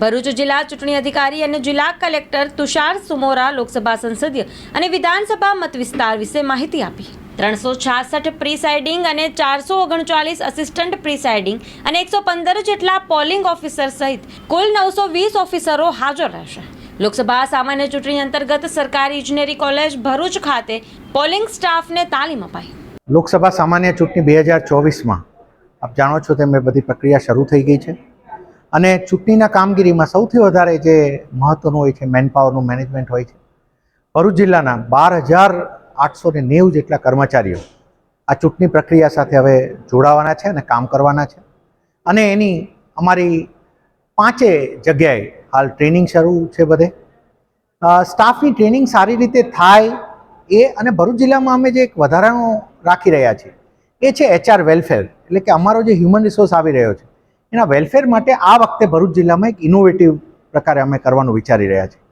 ભરૂચ જિલ્લા ચૂંટણી અધિકારી અને જિલ્લા કલેક્ટર તુષાર સુમોરા લોકસભા સંસદીય અને વિધાનસભા મત વિસ્તાર વિશે માહિતી આપી. ત્રણસો છાસઠ પ્રિસાઇડિંગ અને ચારસો ઓગણચાલીસ અસિસ્ટન્ટ પ્રિસાઇડિંગ અને એકસો પંદર જેટલા પોલિંગ ઓફિસર સહિત કુલ નવસો વીસ ઓફિસરો હાજર રહેશે. લોકસભા સામાન્ય ચૂંટણી અંતર્ગત સરકારી ઇજનેરી કોલેજ ભરૂચ ખાતે પોલિંગ સ્ટાફને તાલીમ અપાઈ. લોકસભા સામાન્ય ચૂંટણી બે હજાર ચોવીસમાં, આપ જાણો છો તેમ બધી પ્રક્રિયા શરૂ થઈ ગઈ છે. અને ચૂંટણીના કામગીરીમાં સૌથી વધારે જે મહત્ત્વનું હોય છે મેનપાવરનું મેનેજમેન્ટ હોય છે, ભરૂચ જિલ્લાના બાર હજાર આઠસો ને નેવું જેટલા કર્મચારીઓ આ ચૂંટણી પ્રક્રિયા સાથે હવે જોડાવાના છે અને કામ કરવાના છે. અને એની અમારી પાંચે જગ્યાએ હાલ ટ્રેનિંગ શરૂ છે બધે. સ્ટાફની ટ્રેનિંગ સારી રીતે થાય એ અને ભરૂચ જિલ્લામાં અમે જે એક વધારાનો રાખી રહ્યા છીએ એ છે એચઆર વેલફેર એટલે કે અમારો જે હ્યુમન રિસોર્સ આવી રહ્યો છે. એના વેલફેર માટે આ વખતે ભરૂચ જિલ્લામાં એક ઇનોવેટિવ પ્રકારે અમે કરવાનું વિચારી રહ્યા છીએ.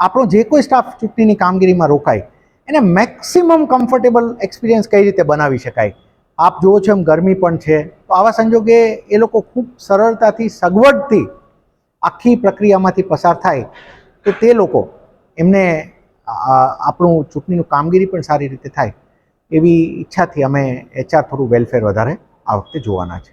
આપણો જે કોઈ સ્ટાફ ચૂંટણીની કામગીરીમાં રોકાય, એને મેક્સિમમ કમ્ફર્ટેબલ એક્સપિરિયન્સ કઈ રીતે બનાવી શકાય? આપ જુઓ છો એમ ગરમી પણ છે. તો આવા સંજોગે એ લોકો ખૂબ સરળતાથી, સગવડથી આખી પ્રક્રિયામાંથી પસાર થાય તો તે લોકો એમને આપણું ચૂંટણીનું કામગીરી પણ સારી રીતે થાય એવી ઈચ્છાથી અમે એચઆર થોડું વેલફેર વધારે આ વખતે જોવાના છે.